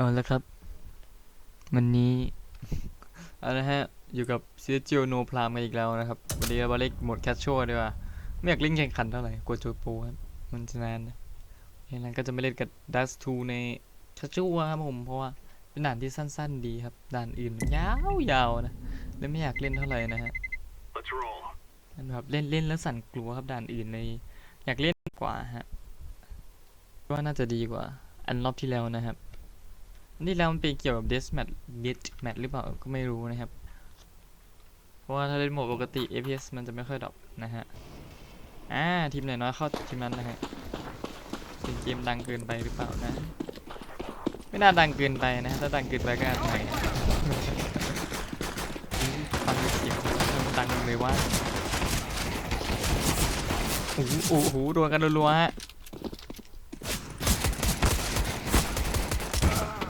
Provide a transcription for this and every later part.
เอาละครับ วันนี้เอาละฮะ อยู่กับเซียจิโอโนพรามกันอีกแล้วนะครับ วันนี้เรามาเล่นโหมดแคชช a l ดีกว่า ไม่อยากเล่นแข่งขันเท่าไหร่ กลัวโจโปรครับ มันจะนานนะดังนั้นก็จะไม่เล่นกับดัสทูในแคชช a l ครับผม เพราะว่าเป็นด่านที่สั้นๆดีครับ ด่านอื่นมันยาวๆนะ เลยไม่อยากเล่นเท่าไหร่นะฮะ Let's roll. มันแบบเล่นเล่นแล้วสั่นกลัวครับด่านอื่นใน อยากเล่นกว่าฮะว่าน่าจะดีกว่า อันรอบที่แล้วนะครับอั นี่แล้วมันเป็นเกี่ยวกับ death match death match หรือเปล่าก็ไม่รู้นะครับ เพราะว่าถ้าเล่นโหมดปกติ FPS มันจะไม่ค่อยดรอปนะฮะ อ่า ทีมไหนน้อยเข้าทีมนั้นนะฮะเป็นเกมดังเกินไปหรือเปล่านะ ไม่น่าดังเกินไปนะถ้าดังเกินไปก็อาจจะฟังเสียงมันดังเลยว่าโอ้โหโอ้โหโดนกันรัวๆฮะ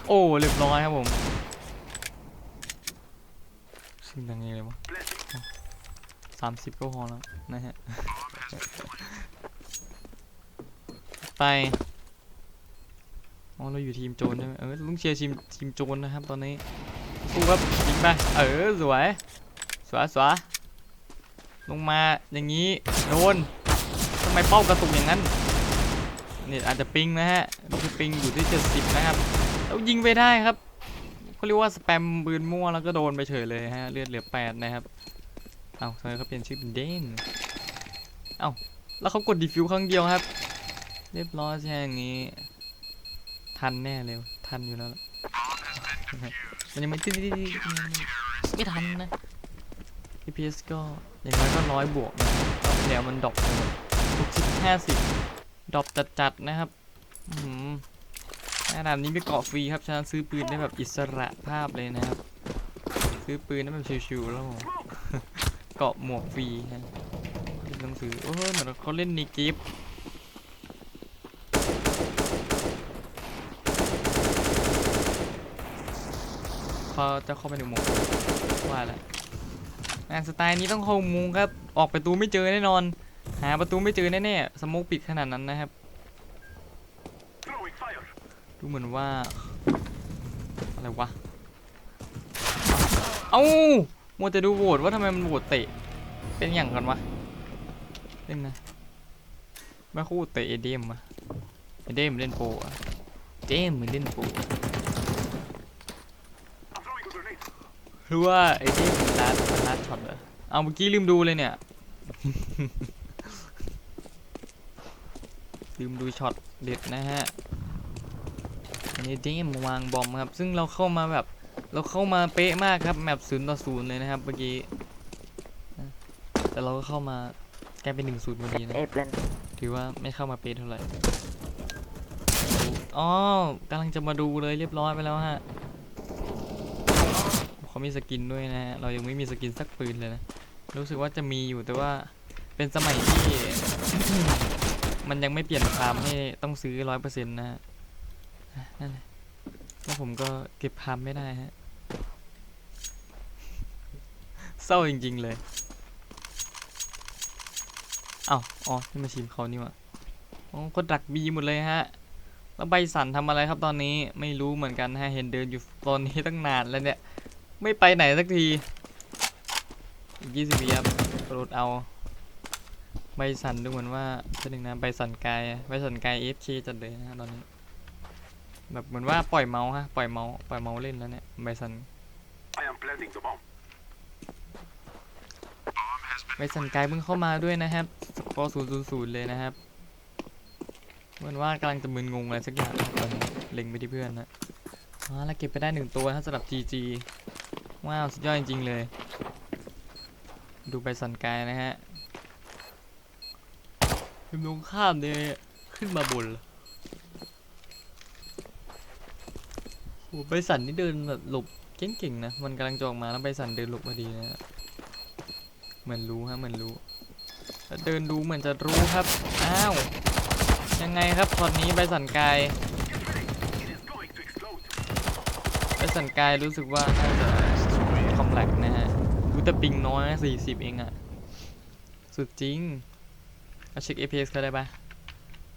โอ้เรียบร้อยครับผมซึ่งดังยังไงวะสามสิบก็พอแล้วนะฮะ ไปอ๋อเราอยู่ทีมโจรใช่ไหมเออลุงเชียร์ทีมทีมโจรนะครับตอนนี้สู้ครับยิงไปเออสวยสวยสวยลงมาอย่างนี้โดนทำไมเป้ากระตุกอย่างนั้นเนี่อาจจะปิงนะฮะคือปิงอยู่ที่ 70 นะครับ แล้วยิงไปได้ครับเขาเรียกว่าสแปมปืนมั่วแล้วก็โดนไปเฉยเลยฮะเลือดเหลือ8นะครับเอาทำไมเขาเปลี่ยนชื่อเป็นเด้งเอาแล้วเขากดดีฟิวครั้งเดียวครับ เรียบร้อยใช่อย่างนี้ ทันแน่เลยทันอยู่แล้วมันยังไม่ติดไม่ทันนะ EPS ก็อย่างน้อยก็ร้อยบวกนะแล้วมันดรอปไปหมดหกสิบห้าสิบดรอปจัดๆนะครับ อืม ขนาดนี้มีเกาะฟรีครับฉะนั้นซื้อปืนได้แบบอิสระภาพเลยนะครับ ซื้อปืนได้แบบชิวๆแล้วเกาะหมวกฟรีฮะไม่ต้องซื้อโอ้เหมือนเขาเล่นในกิฟพอจะเข้าไปในมวกว่าแล้วงานสไตล์นี้ต้องเข้ามุงครับ ออกประตูไม่เจอแน่นอน หาประตูไม่เจอแน่ๆสโมกปิดขนาดนั้นนะครับ ดูเหมือนว่า อะไรวะ เอ้ามัวแต่ดูโหวตว่าทำไมมันโหวตเตะ เป็นอย่างกันวะเล่นนะแม่คู่เตะเอเดมอะเอเดมเล่นโปรอะเจมมันเล่นโปร I'm throwing a grenade. หรือว่าไอ้ที่ลัดลัดช็อตเหรอเอาเมื่อกี้ลืมดูเลยเนี่ย ลืมดูช็อตเด็ดนะฮะ อันนี้เจมวางบอมครับ ซึ่งเราเข้ามาแบบ เราเข้ามาเป๊ะมากครับแมปศูนย์ต่อศูนย์เลยนะครับเมื่อกี้แต่เราก็เข้ามาแกลายเป็นหนึ่งศูนย์พอดีนะถือว่าไม่เข้ามาเป๊ะเท่าไหร่อ๋อกำลังจะมาดูเลยเรียบร้อยไปแล้วฮะเขามีสกินด้วยนะฮะ เรายังไม่มีสกินสักปืนเลยนะ รู้สึกว่าจะมีอยู่แต่ว่าเป็นสมัยที่ มันยังไม่เปลี่ยนพามให้ต้องซื้อร้อยเปอร์เซ็นต์นะฮะ นั่นแหละแล้วผมก็เก็บพามไม่ได้ฮะ เศร้าจริง ๆ เลย เอ้าอ๋อนี่มาชิมเขานี่ว่าอ๋อคนดักบีหมดเลยฮะ แล้วใบสันทำอะไรครับตอนนี้ ไม่รู้เหมือนกันฮะ เห็นเดินอยู่ตอนนี้ตั้งนานแล้วเนี่ย ไม่ไปไหนสักทีอีกยี่สิบวิครับโปรดเอา ใบสันดูเหมือนว่าเป็นหนึ่งนะ ใบสันกาย ใบสันกายเอฟเคจัดเลยนะตอนนี้ แบบเหมือนว่าปล่อยเมาส์ฮะปล่อยเมาส์ปล่อยเมาส์เล่นแล้วเนี่ยใบสัน I am planting the bomb. ใบสันกายเพิ่งเข้ามาด้วยนะครับสกอร์ศูนย์ศูนย์ศูนย์เลยนะครับเหมือนว่ากำลังจะมึนงงอะไรสักอย่างนะครับตอนนี้เล็งไปที่เพื่อนนะอ๋อแล้วเก็บไปได้หนึ่งตัวถ้าสำหรับ GG ว้าวสุดยอดจริงๆเลย ดูใบสันกายนะฮะพิมพ์ลงข้ามเนี่ยขึ้นมาบนเลย โอ้ใบสันนี่เดินแบบหลบเก่งๆนะ มันกำลังจะออกมาแล้วใบสันเดินหลบพอดีนะ เหมือนรู้ฮะ เหมือนรู้ เดินดูเหมือนจะรู้ครับ อ้าว ยังไงครับตอนนี้ใบสันกาย It is going to explode. ใบสันกายรู้สึกว่าน่าจะคอมแลกนะฮะดูแต่ปิงน้อยสี่สิบเองอะสุดจริง เอาเช็ค FPS เขาได้ปะ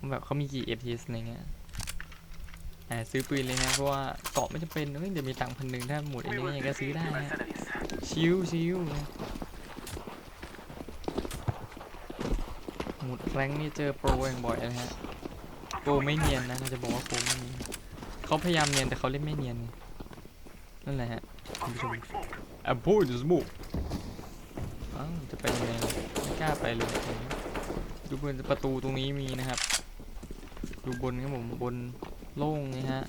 แบบเขามีกี่ FPS อะไรเงี้ย ซื้อปืนเลยฮะเพราะว่าเกาะไม่จำเป็นเฮ้ยเดี๋ยวมีตังค์พันหนึ่งถ้าหมดอัน We นี้ will ยังก็ซื้อ defeat ได้ the ฮะ mercenaries. ชิวชิวนะหมดแรงค์นี่เจอโปรอย่างบ่อยนะฮะโปรไม่เนียนนะเราจะบอกว่าโปรไม่เนียนเขาพยายามเนียนแต่เขาเล่นไม่เนียนไงนั่นแหละฮะ I'm throwing smoke. แอปพูดสมูอ้าวจะไปยังไงล่ะไม่กล้าไปเลยดูบนประตูตรงนี้มีนะครับ ดูบนครับผมบน โล่งนะฮะ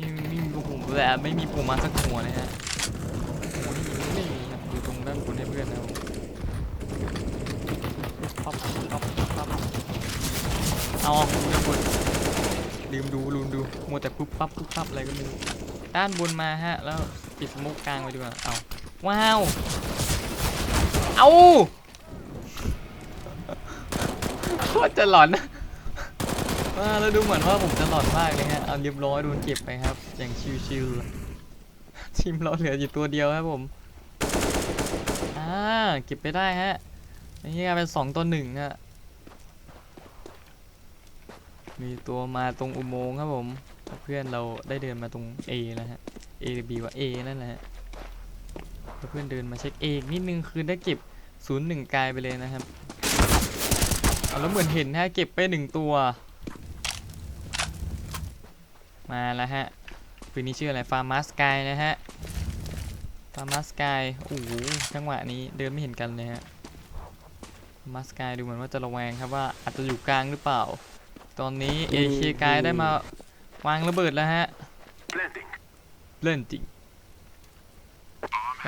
นี่นี่โอ้โหแบบไม่มีปูมาสักหัวเลยฮะโอ้โหนี่ไม่มีครับอยู่ตรงด้านบนให้เพื่อนนะครับปั๊บปั๊บปั๊บเอาด้านบนลืมดูลืมดูมัวแต่ปุ๊บปั๊บปุ๊บปั๊บอะไรก็ไม่รู้ด้านบนมาฮะ แล้วปิดสโมกกลางไว้ดีกว่าเอาว้าวเอาโคตรจะหลอนนะ ว่าแล้วดูเหมือนว่าผมจะหลอดมากเลยฮะ เอาเรียบร้อยโดนเก็บไปครับ อย่างชิวๆทีมเราเหลืออยู่ตัวเดียวครับผม อ่าเก็บไปได้ฮะ นี่กลายเป็นสองต่อหนึ่งฮะมีตัวมาตรงอุโมงค์ครับผม เพื่อนเราได้เดินมาตรง A แล้วฮะ A หรือ B ว่า A นั่นแหละฮะเพื่อนเดินมาเช็ค A อีกนิดนึงคือได้เก็บศูนย์หนึ่งกลายไปเลยนะครับแล้วเหมือนเห็นฮะเก็บไปหนึ่งตัว มาแล้วฮะปืนนี้ชื่ออะไรฟาร์มาสกายนะฮะฟาร์มาสกายโอ้โหจังหวะนี้เดินไม่เห็นกันเลยฮะมาสกายดูเหมือนว่าจะระแวงครับว่าอาจจะอยู่กลางหรือเปล่า ตอนนี้เอเคกายได้มาวางระเบิดแล้วฮะ Planting. เล่นจริง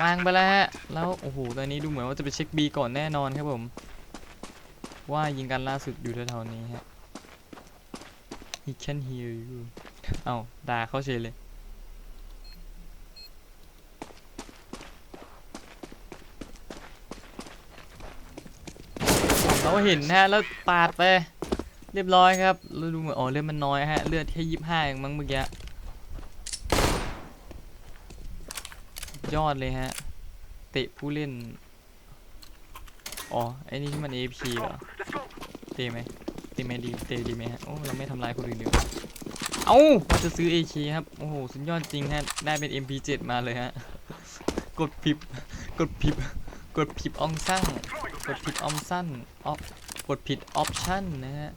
วางไปแล้วฮะแล้วโอ้โหตอนนี้ดูเหมือนว่าจะไปเช็ค B ก่อนแน่นอนครับผม ว่ายิงกันล่าสุดอยู่แถวๆนี้ฮะ He can hear you เอาด่าเขาเฉยเลย เราเห็นฮะ แล้วปาดไป เรียบร้อยครับแล้วดูเหมือนอ๋อเลือดมันน้อยฮะ เลือดแค่ยี่ห้าเองมั้งเมื่อกี้ ยอดเลยฮะ เตะผู้เล่น อ๋อ ไอ้นี่ที่มัน AP เหรอ เตะไหมเตะไหมดี เตะดีไหมฮะ โอ้ เราไม่ทำลายคนอื่นเลย เอ้าว่าจะซื้อ AK ครับ โอ้โห สุดยอดจริงฮะ ได้เป็น MP7 มาเลยฮะ กดผิดกดผิดกดผิดอองซั่งกดผิดออมสั้นออฟกดผิดออปชั่นนะฮะ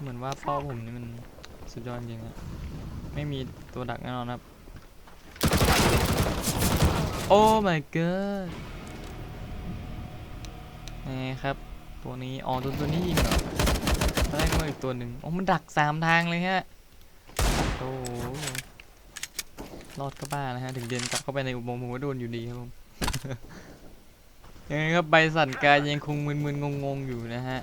เหมือนว่าเป้าผมนี่มันสุดยอดจริงอะไม่มีตัวดักแน่นอนครับ โอ้ my god นี่ครับ ตัวนี้ อ๋อ ตัวตัวนี้ยิงเหรอ ตอนแรกมาอีกตัวหนึ่งโอ้มันดักสามทางเลยฮะ โอ้รอดก็บ้านะฮะ ถึงเดินกลับเข้าไปในอุโมงค์ผมก็โดนอยู่ดีครับผม ยังไงครับใบสั่นกายยังคงมึนๆงงๆอยู่นะฮะ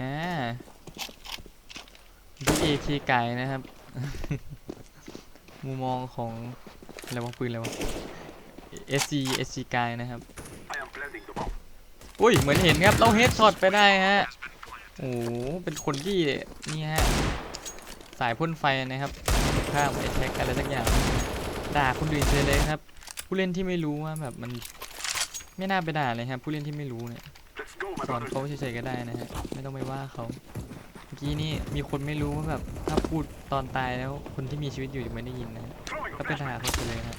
อ่าพี่เอเคไก่นะครับ มุมมองของอะไรวะปืนอะไรวะ SG SG ไกนะครับ อุ้ยเหมือนเห็นครับเราเฮดช็อตไปได้ฮะโอ้โหเป็นคนที่นี่ฮะสายพ่นไฟนะครับข้ามไอแท็กอะไรสักอย่างด่าคนอื่นเฉยเลยครับ ผู้เล่นที่ไม่รู้ว่าแบบมันไม่น่าไปด่าเลยครับผู้เล่นที่ไม่รู้เนี่ยสอนเขาเฉยๆก็ได้นะฮะไม่ต้องไปว่าเขาเมื่อกี้นี่มีคนไม่รู้ว่าแบบถ้าพูดตอนตายแล้วคนที่มีชีวิตอยู่จะไม่ได้ยินนะก็ไปด่าเขาไปเลยฮะ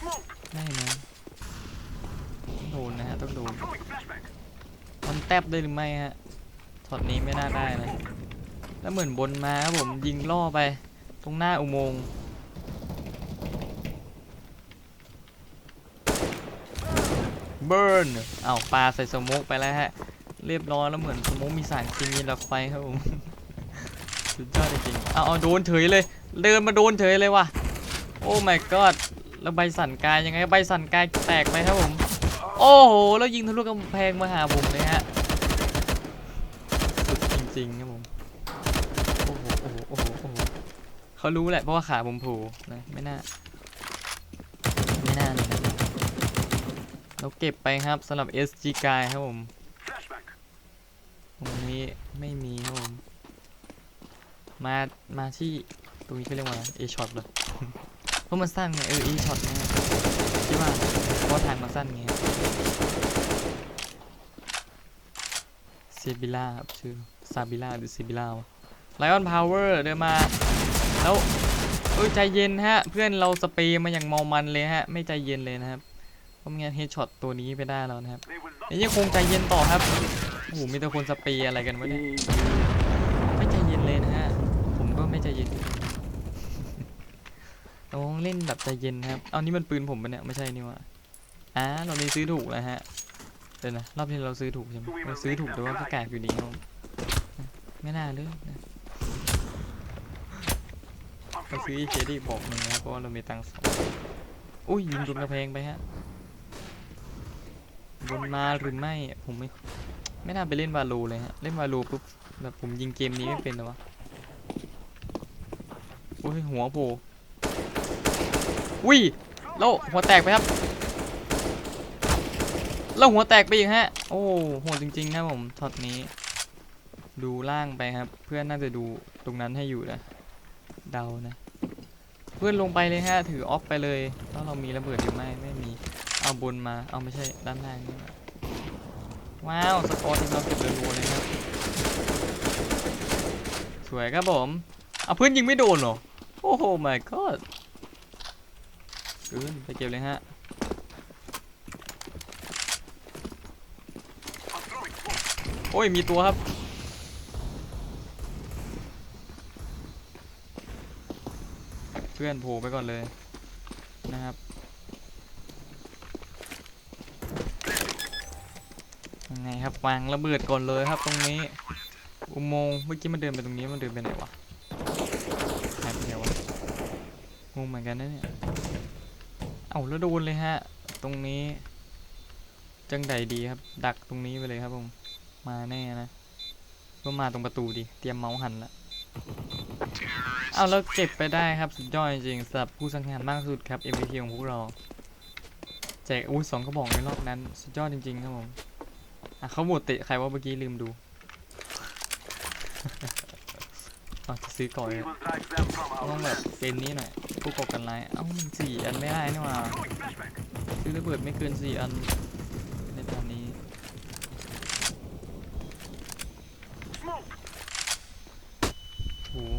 Smoke. ได้นะ นนะฮะต้องโดนมันแทบได้หรือไม่ฮะช็อตนี้ไม่น่าได้นะแล้วเหมือนบนมาครับผมยิงล่อไป ตรงหน้าอุโมงค์เบิร์นเอาปลาใส่สโมกไปแล้วฮะ เรียบร้อยแล้วเหมือนสโมกมีสารเคมีดับไฟครับผมสุดยอดจริงๆเอาเอาโดนเฉยเลย เดินมาโดนเฉยเลยว่ะ โอ้ my god แล้วใบสั่นกายยังไงใบสั่นกายแตกไปครับผม โอ้โห แล้วยิงทะลุกำแพงมาหาผมเลยฮะ สุดจริงๆครับผม โอ้โห โอ้โห โอ้โหโอ้โหเขารู้แหละเพราะว่าขาผมโผล่นะ ไม่น่า ไม่น่าเลยนะเราเก็บไปครับสำหรับ SG กายครับผม Flashbang. ตรงนี้ไม่มีครับผม มา มาที่ตรงนี้เขาเรียกว่า A shot เหรอเพราะมันสั้นไงเออ A shot นะฮะคิดว่าเพราะว่าทางมันสั้นไงฮะ เซบิล่าครับชื่อซาบิล่าหรือเซบิล่าวะไลออนพาวเวอร์เดินมา แล้วเอ้ยใจเย็นฮะ เพื่อนเราสเปรย์มาอย่างเมามันเลยฮะ ไม่ใจเย็นเลยนะครับเพราะไม่งั้นเฮดช็อตตัวนี้ไปได้แล้วนะครับยังคงใจเย็นต่อครับโอ้โหมีแต่คนสเปรย์อะไรกันวะเนี่ยไม่ใจเย็นเลยนะฮะ ผมก็ไม่ใจเย็นต้องเล่นแบบใจเย็นครับ เอานี่มันปืนผมปะเนี่ยไม่ใช่นี่วะอ่าเรามีซื้อถูกแล้วฮะ เดี๋ยวนะรอบที่เราซื้อถูกใช่ไหมเราซื้อถูกแต่ว่าก็แกากอยู่ดีครับผมไม่น่าเลยนะ I'm เราซื้อ throwing เคดีบอกหนึ่งนะครับเพราะว่าเรามีตังค์สองอุ้ยยิงโดนกระเพงไปฮะบนมาหรือไม่ผมไม่ไม่น่าไปเล่นวาโลเลยฮะเล่นวาโลปุ๊บแบบผมยิงเกมนี้ไม่เป็นเลยวะโอ้ยหัวโผล่อุ้ยแล้วหัวแตกไปครับ แล้วหัวแตกไปอีกฮะ โอ้โหจริงๆนะผมช็อตนี้ ดูล่างไปครับ เพื่อนน่าจะดูตรงนั้นให้อยู่นะ เดานะ เพื่อนลงไปเลยฮะ ถือออฟไปเลยแล้วเรามีระเบิดหรือไม่ ไม่มี เอาบนมา เอาไม่ใช่ด้านล่างนี่หว่าว้าว สกอร์ที่เราเก็บรัวๆเลยครับ สวยครับผม เอาเพื่อนยิงไม่โดนหรอ โอ้โห my god เกินไปเก็บเลยฮะ โอ้ย มีตัวครับ เพื่อนโผล่ไปก่อนเลยนะครับยังไงครับวางระเบิดก่อนเลยครับตรงนี้ อุโมงค์เมื่อกี้มันเดินไปตรงนี้มันเดินไปไหนวะหายไปไหนวะงงเหมือนกันนะเนี่ยเอ้าแล้วโดนเลยฮะ ตรงนี้ จังใดดีครับ ดักตรงนี้ไปเลยครับผม มาแน่นะ ก็มาตรงประตูดิ เตรียมเมาส์หันละเอาแล้วเก็บไปได้ครับ สุดยอดจริงสำหรับผู้สังหารมากสุดครับ MVP ของพวกเรา แจกอุ้ยสองกระบอกในรอบนั้น สุดยอดจริง ๆ ครับผม อะเขาโหวตเตะใครว่าเมื่อกี้ลืมดูอ๋อจะซื้อก่อน We เลย will drive them from ต้องแบบเป็นนี้หน่อยผู้ก่อการร้ายเอ้ามันสี่อันไม่ได้นี่หว่าซื้อระเบิดไม่เกินสี่อันในตอนนี้ Smoke. โอ้โห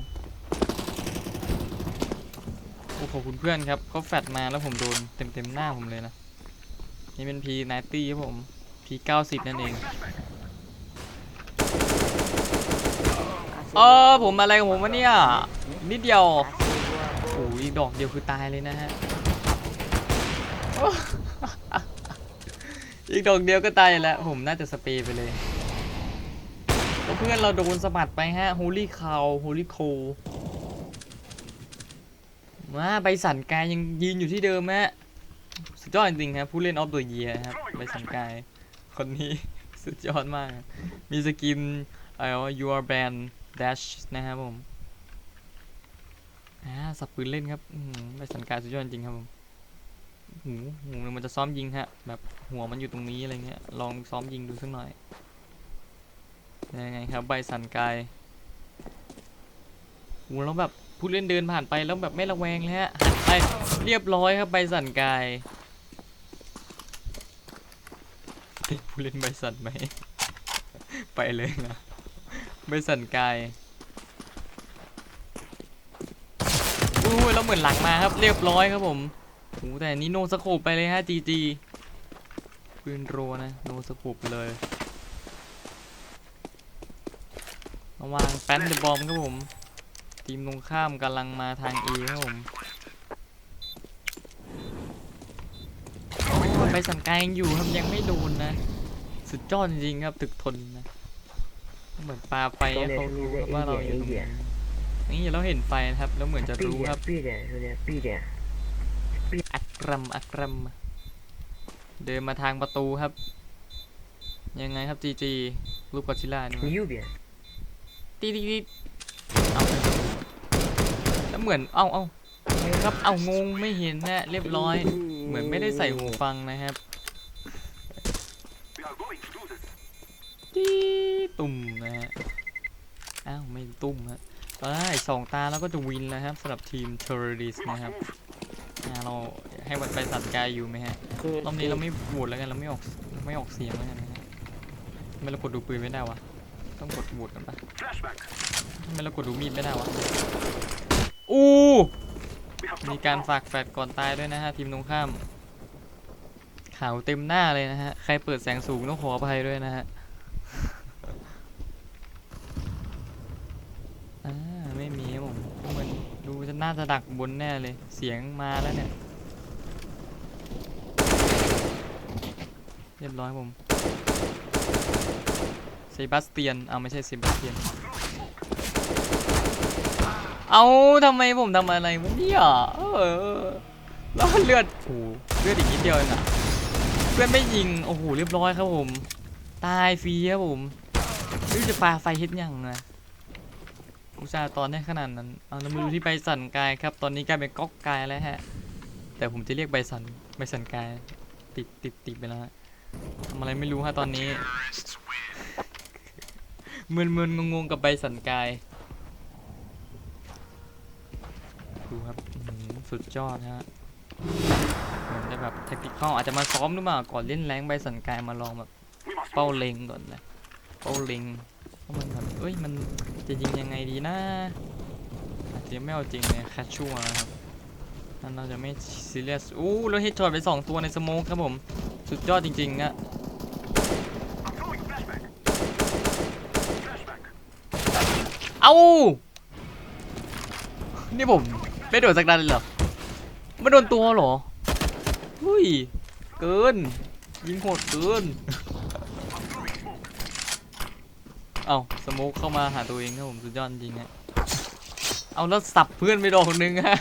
โอ้ ขอบคุณเพื่อนครับเขาแฟดมาแล้วผมโดนเต็มเต็มหน้าผมเลยนะ นี่เป็น P 90 ครับผม P 90 นั่นเองเออผมอะไรของผมวะเนี่ย นิดเดียวโอ้ยดอกเดียวคือตายเลยนะฮะอีกดอกเดียวก็ตายแล้ว ผมน่าจะสเปรย์ไปเลย เพื่อนเราโดนสะบัดไปฮะ Holy Cow Holy c o มาใบสันกายยังยืนอยู่ที่เดิมฮะสุดยอดจริงๆครับผู้เล่นออฟตัวเยียครับใบสันกายคนนี้สุดยอดมาก มีสกินเอ่อ your band dash นะครับผมอ่าสับปืนเล่นครับอื้อหือใบสันกายสุดยอดจริงครับผมหูหูมันจะซ้อมยิงฮะ แบบหัวมันอยู่ตรงนี้อะไรเงี้ย ลองซ้อมยิงดูสักหน่อยยังไงครับใบสันกายหูแล้วแบบ ผู้เล่นเดินผ่านไปแล้วแบบไม่ระแวงเลยฮะหันไปเรียบร้อยครับใบสันกายติดผู้เล่นใบสันไหมไปเลยนะใบสันกายอุ้ยแล้วเหมือนหลังมาครับเรียบร้อยครับผมโอ้แต่นี้โนสโคปไปเลยฮะจีจีปืนโรนะโนสโคปไปเลยระวางแป้นเดอะบอมครับผม ทีมตรงข้ามกำลังมาทางเอครับผมไปสั่งกายังอยู่ครับยังไม่โดนนะ สุดยอดจริงครับตึกทนนะเหมือนปลาไฟให้เขารู้ว่าเราอยู่ตรงนี้นี่เราเห็นไฟนะครับ แล้วเหมือนจะรู้ครับปีเดียปีเดียปีอักรมอักรมเดินมาทางประตูครับ ยังไงครับจีจีลูกกอชิล่านี่ยูเบียตีตี เหมือน เอาเอาครับ เอางงไม่เห็นนะเรียบร้อย เหมือนไม่ได้ใส่หูฟังนะครับ We are going to do this. ตีตุ่มนะฮะ อ้าวไม่ตุ่มฮะเอ้ยสองตาแล้วก็จะวินแล้วครับสำหรับทีม terrorist We must นะครับ move. อ่าเราให้มันไปสัตว์กายอยู่ไหมฮะรอบนี้เราไม่โหวตแล้วกันเราไม่ออกไม่ออกเสียงแล้วกันนะฮะทำไมเรากดดูปืนไม่ได้วะ ต้องกดบูดกันปะ Flashback. ทำไมเรากดดูมีดไม่ได้วะ อู้มีการฝากแฟดก่อนตายด้วยนะฮะทีมตรงข้ามขาวเต็มหน้าเลยนะฮะใครเปิดแสงสูงต้องขออภัยด้วยนะฮะไม่มีผมมันดูจะน่าจะดักบนแน่เลย เสียงมาแล้วเนี่ย เรียบร้อยผมเซบาสเตียนเอาไม่ใช่เซบาสเตียน เอาทำไมผมทำอะไรวะเนี่ยเออแล้วเลือดโอ้โหเลือดอีกนิดเดียวเองอะเพื่อนไม่ยิงโอ้โหเรียบร้อยครับผม ตายฟรีครับผมไม่รู้จะปาไฟเฮ็ดยังไงอุตส่าห์ตอนได้ขนาดนั้นเอาแล้วมือที่ใบสันกายครับ ตอนนี้กลายเป็นก๊อกกายแล้วฮะ แต่ผมจะเรียกใบสันใบสันกาย ติดติดติดไปแล้วทำอะไรไม่รู้ฮะตอนนี้มึนมึนงงงๆกับใบสันกาย ดูครับสุดยอดฮะเหมือนจะแบบแท็กติคอลอาจจะมาซ้อมหรือเปล่าก่อนเล่นแรงใบสันกายมาลองแบบเป้าเล็งก่อนนะเป้าเล็งว่าะมันแบบเอ้ยมันจะยิงยังไงดีนะอาจจะไม่เอาจริงเลยแคชชัวนะครับนั่นเราจะไม่ซีเรียสอู้แล้วเฮดช็อตไปสองตัวในสโมกครับผมสุดยอดจริงๆอะเอ้านี่ผม ไม่โดนสักนัดเลยเหรอไม่โดนตัวเหรอหุ้ยเกิน ยิงโหดเกิน เอาสโมกเข้ามาหาตัวเองครับผมสุดยอดจริงฮะเอาแล้วสับเพื่อนไปดอกหนึงฮะ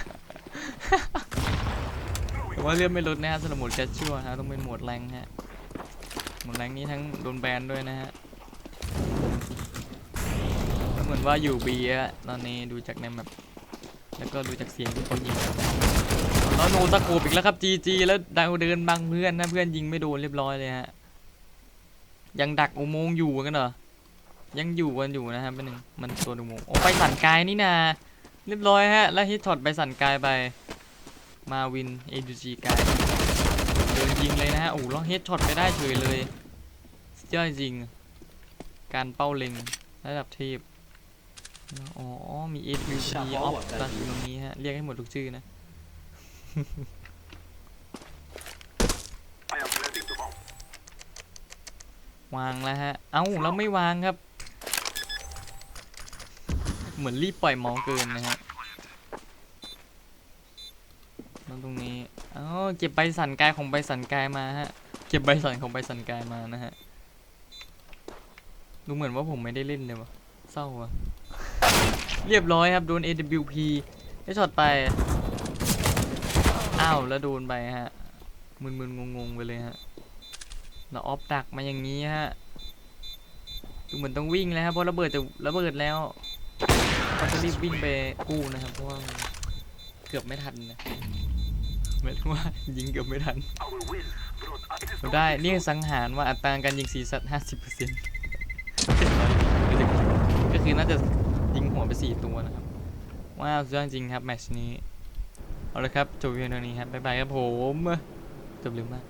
แต่ว่าเลือนไม่ลดนะฮะสำหรับหมดแคชชัวฮะต้องเป็นหมดแรงฮะหมดแรงนี้ทั้งโดนแบนด้วยนะฮะเหมือนว่าอยู่บีอะตอนนี้ดูจากในแบบ แล้วก็ดูจากเสียงที่เขายิงแล้วโนตะโกบอีกแล้วครับจีจีแล้วดาวเดินบังเพื่อนนะเพื่อนยิงไม่โดนเรียบร้อยเลยฮะยังดักอุโมงค์อยู่กันเหรอยังอยู่กันอยู่นะครับเป็นหนึ่งมันตัวอุโมงค์โอ้ไปสั่นกายนี่นาเรียบร้อยฮะแล้วฮิตช็อตไปสั่นกายไปมาวินเอดูจีกายเดินยิงเลยนะฮะโอ้แล้วเฮดช็อตไปได้เฉยเลยสุดยอดจริง การเป้าเล็งระดับเทพ อ๋อ มี AWP ออฟตันอยู่ตรงนี้ฮะ เรียกให้หมดทุกชื่อนะ I am planting the bomb. วางแล้วฮะ เอ้าแล้วไม่วางครับ เหมือนรีบปล่อยหมอเกินนะฮะแล้วตรงนี้เอ้าเก็บใบสันกายของใบสันกายมาฮะ เก็บใบสันของใบสันกายมานะฮะ ดูเหมือนว่าผมไม่ได้เล่นเลยวะเศร้าวะ เรียบร้อยครับโดน AWP ได้ช็อตไป อ้าว แล้วโดนไปฮะ มึนๆ งงๆ ไปเลยฮะเราออฟดักมาอย่างนี้ฮะ ดูเหมือนต้องวิ่งแล้วครับเพราะระเบิดจะระเบิดแล้วก็จะรีบวิ่งไปกู้นะครับเพราะว่าเกือบไม่ทันนะหมายถึงว่ายิงเกือบไม่ทันเราได้นี่สังหารว่าอัตราการยิงสีสัตว์ห้าสิบเปอร์เซ็นต์ก็คือน่าจะ ไปสี่ตัวนะครับ ว้าวสุดยอดจริงครับแมตช์นี้ เอาละครับ จบเพียงเท่านี้ครับ บ๊ายบายครับผม จบเร็วมาก